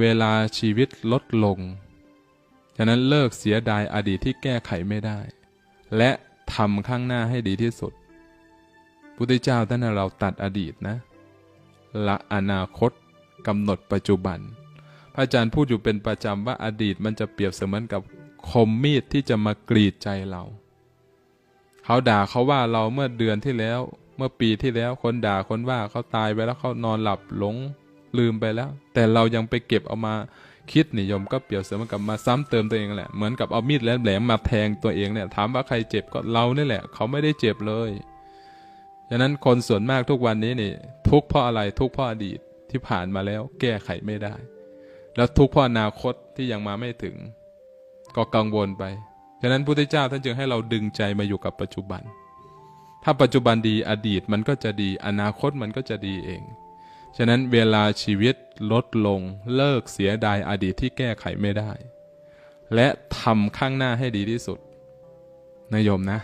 เวลาชีวิตลดลง ฉะนั้นเลิกเสียดายอดีตที่แก้ไขไม่ได้ และทำข้างหน้าให้ดีที่สุด พุทธเจ้าท่านเราตัดอดีตนะ ละอนาคตกำหนดปัจจุบัน พระอาจารย์พูดอยู่เป็นประจำว่าอดีตมันจะเปรียบเสมือนกับคมมีดที่จะมากรีดใจเรา เขาด่าเขาว่าเราเมื่อเดือนที่แล้ว เมื่อปีที่แล้วคนด่าคนว่าเขาตายไปแล้วเขานอนหลับหลง ลืมไปแล้ว แต่เรายังไปเก็บเอามาคิดนิยมก็เปรียบเสมือนกับมาซ้ำเติมตัวเองแหละเหมือนกับเอามีดแหลมๆมาแทงตัวเองเนี่ยถามว่าใครเจ็บก็เรานี่แหละ เขาไม่ได้เจ็บเลยฉะนั้นคนส่วนมากทุกวันนี้นี่ ทุกข์เพราะอะไรทุกข์เพราะอดีตที่ผ่านมาแล้วแก้ไขไม่ได้ แล้วทุกข์เพราะอนาคตที่ยังมาไม่ถึง ก็กังวลไปฉะนั้นพุทธเจ้าท่านจึงให้เราดึงใจมาอยู่กับปัจจุบัน ถ้าปัจจุบันดีอดีตมันก็จะดี อนาคตมันก็จะดีเอง ฉะนั้นเวลาชีวิตลดลงเลิกเสียดายอดีตที่แก้ไขไม่ได้ และทำข้างหน้าให้ดีที่สุดนายโยมนะ